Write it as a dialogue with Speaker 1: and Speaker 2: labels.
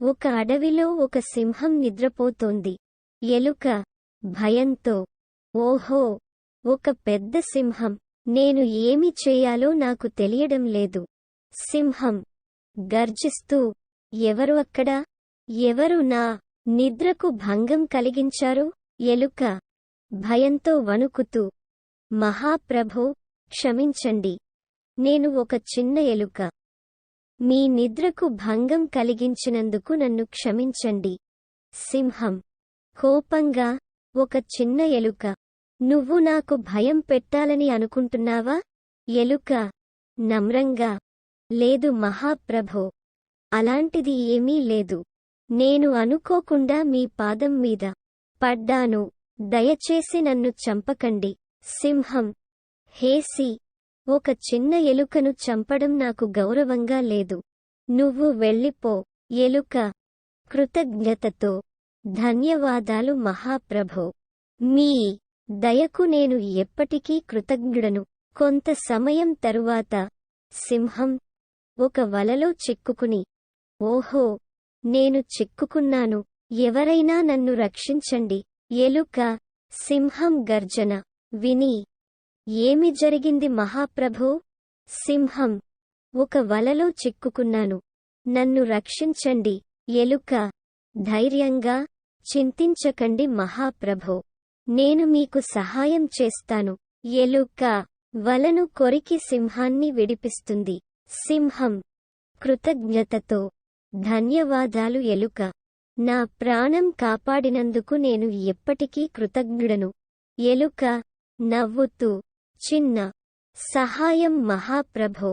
Speaker 1: ఒక అడవిలో ఒక సింహం నిద్రపోతోంది. ఎలుక భయంతో ఓహో ఒక పెద్ద సింహం నేను ఏమి చేయాలో నాకు తెలియడం లేదు. సింహం గర్జిస్తూ ఎవరు అక్కడ? ఎవరు నా నిద్రకు భంగం కలిగించారు? ఎలుక భయంతో వణుకుతూ మహాప్రభో క్షమించండి. నేను ఒక చిన్న ఎలుక. మీ నిద్రకు భంగం కలిగించినందుకు నన్ను క్షమించండి. సింహం. కోపంగా ఒక చిన్న ఎలుక. నువ్వు నాకు భయం పెట్టాలని అనుకుంటున్నావా? ఎలుక. నమ్రంగా. లేదు మహాప్రభో. అలాంటిది ఏమీ లేదు. నేను అనుకోకుండా మీ పాదం మీద పడ్డాను. దయచేసి నన్ను చంపకండి. సింహం. హేసి ఒక చిన్న ఎలుకను చంపడం నాకు గౌరవంగా లేదు. నువ్వు వెళ్ళిపో. ఎలుక కృతజ్ఞతతో ధన్యవాదాలు మహాప్రభో. మీ దయకు నేను ఎప్పటికీ కృతజ్ఞుడను. కొంత సమయం తరువాత సింహం ఒక వలలో చిక్కుకుని ఓహో నేను చిక్కుకున్నాను. ఎవరైనా నన్ను రక్షించండి. ఎలుక సింహం గర్జన. విని ఏమి జరిగింది మహాప్రభో? సింహం. ఒక వలలో చిక్కుకున్నాను. నన్ను రక్షించండి ఎలుక. ధైర్యంగా చింతించకండి మహాప్రభో. నేను మీకు సహాయం చేస్తాను. ఎలుక. వలను కొరికి సింహాన్ని విడిపిస్తుంది. సింహం. కృతజ్ఞతతో. ధన్యవాదాలు ఎలుక. నా ప్రాణం కాపాడినందుకు నేను ఎప్పటికీ కృతజ్ఞుడను. ఎలుక. నవ్వుతూ. చిన్న సహాయం మహాప్రభో